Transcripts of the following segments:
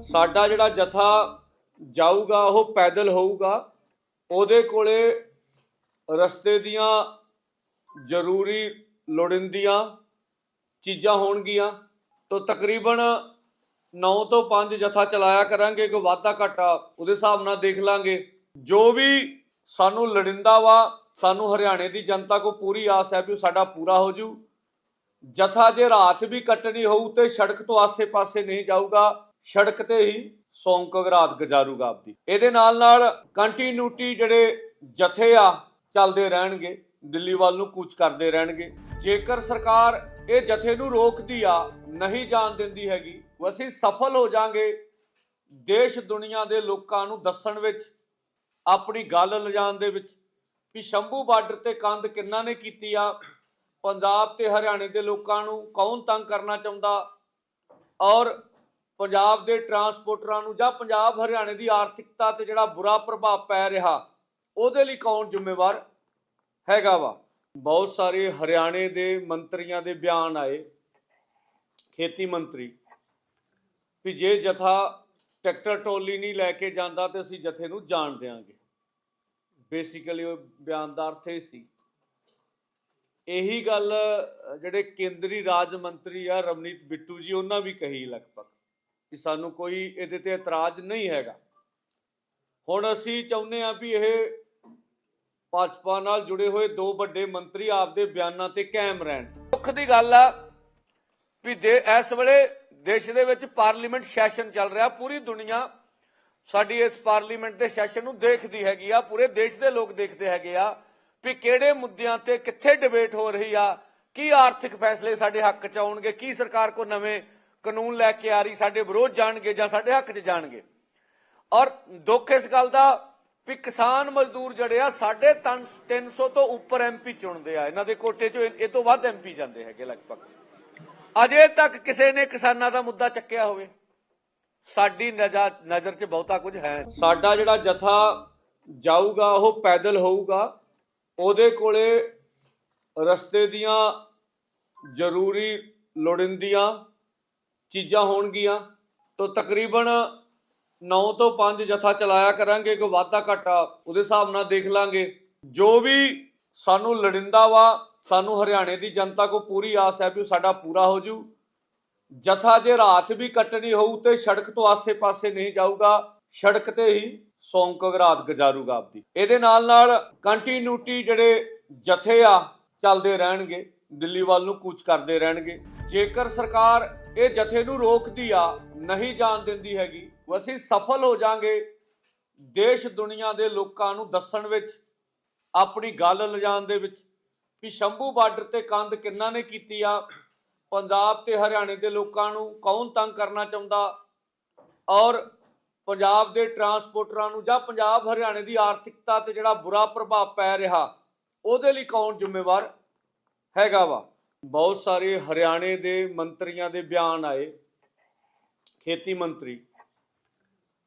ਸਾਡਾ ਜਿਹੜਾ ਜਥਾ ਜਾਊਗਾ, ਉਹ ਪੈਦਲ ਹੋਊਗਾ। ਉਹਦੇ ਕੋਲੇ ਰਸਤੇ ਦੀਆਂ ਜ਼ਰੂਰੀ ਲੋੜਿੰਦੀਆਂ ਚੀਜ਼ਾਂ ਹੋਣਗੀਆਂ। ਤਾਂ ਤਕਰੀਬਨ 9 ਤੋਂ 5 ਜਥਾ ਚਲਾਇਆ ਕਰਾਂਗੇ ਕਿ ਵਾਧਾ ਘਾਟਾ ਉਹਦੇ ਹਿਸਾਬ ਨਾਲ ਦੇਖ ਲਾਂਗੇ। ਜੋ ਵੀ ਸਾਨੂੰ ਲੜਿੰਦਾ ਵਾ, ਸਾਨੂੰ ਹਰਿਆਣੇ ਦੀ ਜਨਤਾ ਕੋ ਪੂਰੀ ਆਸ ਹੈ ਵੀ ਉਹ ਸਾਡਾ ਪੂਰਾ ਹੋ ਜੂ। ਜਥਾ ਜੇ ਰਾਤ ਵੀ ਕੱਟਣੀ ਹੋਊ ਤੇ ਸੜਕ ਤੋਂ ਆਸੇ-ਪਾਸੇ ਨਹੀਂ ਜਾਊਗਾ ਸੜਕ ਤੇ ਹੀ ਸੌਂਕ ਰਾਤ ਗੁਜ਼ਾਰੂਗਾ ਆਪਦੀ। ਇਹਦੇ ਨਾਲ ਨਾਲ ਕੰਟੀਨਿਊਟੀ ਜਿਹੜੇ ਜਥੇ ਆ, ਚੱਲਦੇ ਰਹਿਣਗੇ ਦਿੱਲੀ ਵੱਲ ਨੂੰ ਕੂਚ ਕਰਦੇ ਰਹਿਣਗੇ। ਜੇਕਰ ਸਰਕਾਰ ਇਹ ਜਥੇ ਨੂੰ ਰੋਕਦੀ ਆ, ਨਹੀਂ ਜਾਣ ਦਿੰਦੀ ਹੈਗੀ, ਉਹ ਅਸੀਂ ਸਫਲ ਹੋ ਜਾਾਂਗੇ, ਦੇਸ਼ ਦੁਨੀਆ ਦੇ ਲੋਕਾਂ ਨੂੰ ਦੱਸਣ ਵਿੱਚ, ਆਪਣੀ ਗੱਲ ਲਿਜਾਣ ਦੇ ਵਿੱਚ, ਵੀ ਸ਼ੰਭੂ ਬਾਰਡਰ ਤੇ ਕੰਧ ਕਿੰਨਾ ਨੇ ਕੀਤੀ ਆ? ਪੰਜਾਬ ਤੇ ਹਰਿਆਣੇ ਦੇ ਲੋਕਾਂ ਨੂੰ ਕੌਣ ਤੰਗ ਕਰਨਾ ਚਾਹੁੰਦਾ? ਔਰ ਪੰਜਾਬ ਦੇ ਟਰਾਂਸਪੋਰਟਰਾਂ ਨੂੰ ਜਾਂ ਪੰਜਾਬ ਹਰਿਆਣੇ ਦੀ ਆਰਥਿਕਤਾ ਤੇ ਜਿਹੜਾ ਬੁਰਾ ਪ੍ਰਭਾਵ ਪੈ ਰਿਹਾ, ਉਹਦੇ ਲਈ ਕੌਣ ਜ਼ਿੰਮੇਵਾਰ ਹੈਗਾ ਵਾ? ਬਹੁਤ ਸਾਰੇ ਹਰਿਆਣੇ ਦੇ ਮੰਤਰੀਆਂ ਦੇ ਬਿਆਨ ਆਏ। ਖੇਤੀ ਮੰਤਰੀ ਵੀ ਜੇ ਜਥਾ ਟਰੈਕਟਰ ਟੋਲੀ ਨਹੀਂ ਲੈ ਕੇ ਜਾਂਦਾ ਤੇ ਅਸੀਂ ਜਥੇ ਨੂੰ ਜਾਣ ਦੇਵਾਂਗੇ ਬੇਸਿਕਲੀ ਉਹ ਬਿਆਨ ਦਾ ਅਰਥ ਇਹ ਸੀ। ਇਹੀ ਗੱਲ ਜਿਹੜੇ ਕੇਂਦਰੀ ਰਾਜ ਮੰਤਰੀ ਆ ਰਵਨੀਤ ਬਿੱਟੂ ਜੀ, ਉਹਨਾਂ ਵੀ ਕਹੀ ਲਗਭਗ। ਕਿ ਸਾਨੂੰ ਕੋਈ ਇਹਦੇ ਤੇ ਇਤਰਾਜ਼ ਨਹੀਂ ਹੈਗਾ। ਹੁਣ ਅਸੀਂ ਚਾਹੁੰਦੇ ਆ ਵੀ ਇਹ ਭਾਜਪਾ ਨਾਲ ਜੁੜੇ ਹੋਏ ਦੋ ਵੱਡੇ ਮੰਤਰੀ ਆਪਦੇ ਬਿਆਨਾਂ ਤੇ ਕਾਇਮ ਰਹਿਣ। ਦੁੱਖ ਦੀ ਗੱਲ ਆ ਵੀ ਦੇ ਇਸ ਵੇਲੇ ਦੇਸ਼ ਦੇ ਵਿੱਚ ਪਾਰਲੀਮੈਂਟ ਸੈਸ਼ਨ ਚੱਲ ਰਿਹਾ, ਪੂਰੀ ਦੁਨੀਆ ਸਾਡੀ ਇਸ ਪਾਰਲੀਮੈਂਟ ਦੇ ਸੈਸ਼ਨ ਨੂੰ ਦੇਖਦੀ ਹੈਗੀ ਆ, ਪੂਰੇ ਦੇਸ਼ ਦੇ ਲੋਕ ਦੇਖਦੇ ਹੈਗੇ ਆ ਵੀ ਕਿਹੜੇ ਮੁੱਦਿਆਂ ਤੇ ਕਿੱਥੇ ਡਿਬੇਟ ਹੋ ਰਹੀ ਆ, ਕੀ ਆਰਥਿਕ ਫੈਸਲੇ ਸਾਡੇ ਹੱਕ ਚ ਆਉਣਗੇ, ਕੀ ਸਰਕਾਰ ਕੋ ਨਵੇਂ ਕਾਨੂੰਨ ਲੈ ਕੇ ਆ ਰਹੀ, ਸਾਡੇ ਵਿਰੋਧ ਜਾਣਗੇ ਜਾਂ ਸਾਡੇ ਹੱਕ ਚ ਜਾਣਗੇ। ਔਰ ਦੁੱਖ ਇਸ ਗੱਲ ਦਾ ਵੀ ਕਿਸਾਨ ਮਜ਼ਦੂਰ ਜਿਹੜੇ ਆ, ਸਾਢੇ ਤਿੰਨ- 300 ਤੋਂ ਉੱਪਰ ਐਮਪੀ ਚੁਣਦੇ ਆ। ਇਹਨਾਂ ਦੇ ਕੋਟੇ 'ਚੋਂ ਇਹ ਤੋਂ ਵੱਧ ਐਮਪੀ ਜਾਂਦੇ ਹੈਗੇ ਲਗਭਗ। ਅਜੇ ਤੱਕ ਕਿਸੇ ਨੇ ਕਿਸਾਨਾਂ ਦਾ ਮੁੱਦਾ ਚੱਕਿਆ ਹੋਵੇ। ਸਾਡੀ ਨਜ਼ਰ ਨਜ਼ਰ 'ਚ ਬਹੁਤਾ ਕੁਝ ਹੈ ਸਾਡਾ ਜਿਹੜਾ ਜਥਾ ਜਾਊਗਾ, ਉਹ ਪੈਦਲ ਹੋਊਗਾ। ਉਹਦੇ ਕੋਲੇ ਰਸਤੇ ਦੀਆਂ ਜ਼ਰੂਰੀ ਲੋੜਿੰਦੀਆਂ ਚੀਜ਼ਾਂ ਹੋਣਗੀਆਂ ਤਾਂ ਤਕਰੀਬਨ 9 ਤੋਂ 5 ਜਥਾ ਚਲਾਇਆ ਕਰਾਂਗੇ, ਕੋਈ ਵਾਧਾ ਘਾਟਾ ਉਹਦੇ ਹਿਸਾਬ ਨਾਲ ਦੇਖ ਲਾਂਗੇ। ਜੋ ਵੀ ਸਾਨੂੰ ਲੜਿੰਦਾ ਵਾ, ਸਾਨੂੰ ਹਰਿਆਣੇ ਦੀ ਜਨਤਾ ਕੋ ਪੂਰੀ ਆਸ ਹੈ ਵੀ ਸਾਡਾ ਪੂਰਾ ਹੋ ਜੂ। ਜਥਾ ਜੇ ਰਾਤ ਵੀ ਕੱਟਣੀ ਹੋਊ ਤੇ ਸੜਕ ਤੋਂ ਆਸੇ-ਪਾਸੇ ਨਹੀਂ ਜਾਊਗਾ, ਸੜਕ ਤੇ ਹੀ ਸੌਂਕ ਰਾਤ ਗੁਜ਼ਾਰੂਗਾ ਆਪਦੀ। ਇਹਦੇ ਨਾਲ ਨਾਲ ਕੰਟੀਨਿਊਟੀ ਜਿਹੜੇ ਜਥੇ ਆ, ਚੱਲਦੇ ਰਹਿਣਗੇ ਦਿੱਲੀ ਵੱਲ ਨੂੰ ਕੂਚ ਕਰਦੇ ਰਹਿਣਗੇ। ਜੇਕਰ ਸਰਕਾਰ ਇਹ ਜਥੇ ਨੂੰ ਰੋਕਦੀ ਆ, ਨਹੀਂ ਜਾਣ ਦਿੰਦੀ ਹੈਗੀ। ਉਹ ਅਸੀਂ ਸਫਲ ਹੋ ਜਾਾਂਗੇ ਦੇਸ਼ ਦੁਨੀਆ ਦੇ ਲੋਕਾਂ ਨੂੰ ਦੱਸਣ ਵਿੱਚ, ਆਪਣੀ ਗੱਲ ਲਿਜਾਣ ਦੇ ਵਿੱਚ। ਵੀ ਸ਼ੰਭੂ ਬਾਰਡਰ ਤੇ ਕੰਧ ਕਿੰਨਾ ਨੇ ਕੀਤੀ ਆ? ਪੰਜਾਬ ਤੇ ਹਰਿਆਣੇ ਦੇ ਲੋਕਾਂ ਨੂੰ ਕੌਣ ਤੰਗ ਕਰਨਾ ਚਾਹੁੰਦਾ? ਔਰ ਪੰਜਾਬ ਦੇ ਟਰਾਂਸਪੋਰਟਰਾਂ ਨੂੰ ਜਾਂ ਪੰਜਾਬ ਹਰਿਆਣੇ ਦੀ ਆਰਥਿਕਤਾ ਤੇ ਜਿਹੜਾ ਬੁਰਾ ਪ੍ਰਭਾਵ ਪੈ ਰਿਹਾ, ਉਹਦੇ ਲਈ ਕੌਣ ਜ਼ਿੰਮੇਵਾਰ ਹੈਗਾ ਵਾ? ਬਹੁਤ ਸਾਰੇ ਹਰਿਆਣੇ ਦੇ ਮੰਤਰੀਆਂ ਦੇ ਬਿਆਨ ਆਏ, ਖੇਤੀ ਮੰਤਰੀ,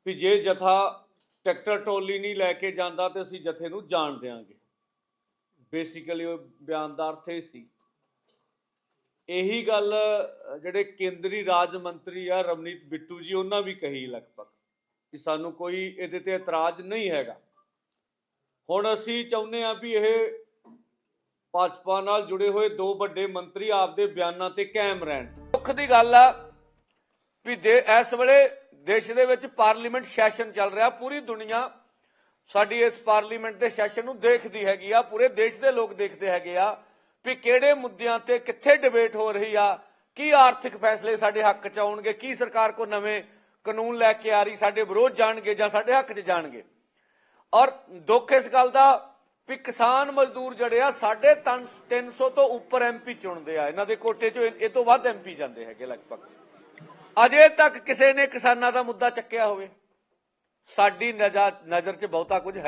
ਵੀ ਜੇ ਜਥਾ ਟਰੈਕਟਰ ਟੋਲੀ ਨਹੀਂ ਲੈ ਕੇ ਜਾਂਦਾ ਤੇ ਅਸੀਂ ਜਥੇ ਨੂੰ ਜਾਣ ਦੇਵਾਂਗੇ ਬੇਸਿਕਲੀ ਉਹ ਬਿਆਨ ਦਾ ਅਰਥ ਇਹ ਸੀ। ਇਹੀ ਗੱਲ, ਜਿਹੜੇ ਕੇਂਦਰੀ ਰਾਜ ਮੰਤਰੀ ਆ ਰਵਨੀਤ ਬਿੱਟੂ ਜੀ, ਉਹਨਾਂ ਵੀ ਕਹੀ ਲਗਭਗ ਕਿ ਸਾਨੂੰ ਕੋਈ ਇਹਦੇ ਤੇ ਇਤਰਾਜ਼ ਨਹੀਂ ਹੈਗਾ। ਹੁਣ ਅਸੀਂ ਚਾਹੁੰਦੇ ਆ ਵੀ ਇਹ ਭਾਜਪਾ ਨਾਲ ਜੁੜੇ ਹੋਏ ਦੋ ਵੱਡੇ ਮੰਤਰੀ ਆਪਦੇ ਬਿਆਨਾਂ ਤੇ ਕਾਇਮ ਰਹਿਣ। ਦੁੱਖ ਦੀ ਗੱਲ ਆ ਵੀ ਦੇ ਇਸ ਵੇਲੇ ਦੇਸ਼ ਦੇ ਵਿੱਚ ਪਾਰਲੀਮੈਂਟ ਸੈਸ਼ਨ ਚੱਲ ਰਿਹਾ। ਪੂਰੀ ਦੁਨੀਆ ਸਾਡੀ ਇਸ ਪਾਰਲੀਮੈਂਟ ਦੇ ਸੈਸ਼ਨ ਨੂੰ ਦੇਖਦੀ ਹੈਗੀ ਆ। ਪੂਰੇ ਦੇਸ਼ ਦੇ ਲੋਕ ਦੇਖਦੇ ਹੈਗੇ ਆ ਵੀ ਕਿਹੜੇ ਮੁੱਦਿਆਂ ਤੇ ਕਿੱਥੇ ਡਿਬੇਟ ਹੋ ਰਹੀ ਆ, ਕੀ ਆਰਥਿਕ ਫੈਸਲੇ ਸਾਡੇ ਹੱਕ ਚ ਆਉਣਗੇ, ਕੀ ਸਰਕਾਰ ਕੋ ਨਵੇਂ ਕਾਨੂੰਨ ਲੈ ਕੇ ਆ ਰਹੀ, ਸਾਡੇ ਵਿਰੋਧ ਜਾਣਗੇ ਜਾਂ ਸਾਡੇ ਹੱਕ ਚ ਜਾਣਗੇ। ਔਰ ਦੁੱਖ ਇਸ ਗੱਲ ਦਾ ਵੀ ਕਿਸਾਨ ਮਜ਼ਦੂਰ ਜਿਹੜੇ ਆ, ਸਾਢੇ ਤਿੰਨ 300 ਤੋਂ ਉੱਪਰ ਐਮਪੀ ਚੁਣਦੇ ਆ। ਇਹਨਾਂ ਦੇ ਕੋਟੇ 'ਚੋਂ ਇਹ ਤੋਂ ਵੱਧ ਐਮਪੀ ਜਾਂਦੇ ਹੈਗੇ ਲਗਭਗ। ਅਜੇ ਤੱਕ ਕਿਸੇ ਨੇ ਕਿਸਾਨਾਂ ਦਾ ਮੁੱਦਾ ਚੱਕਿਆ ਹੋਵੇ। ਸਾਡੀ ਨਜ਼ਰ ਨਜ਼ਰ 'ਚ ਬਹੁਤਾ ਕੁਝ ਹੈ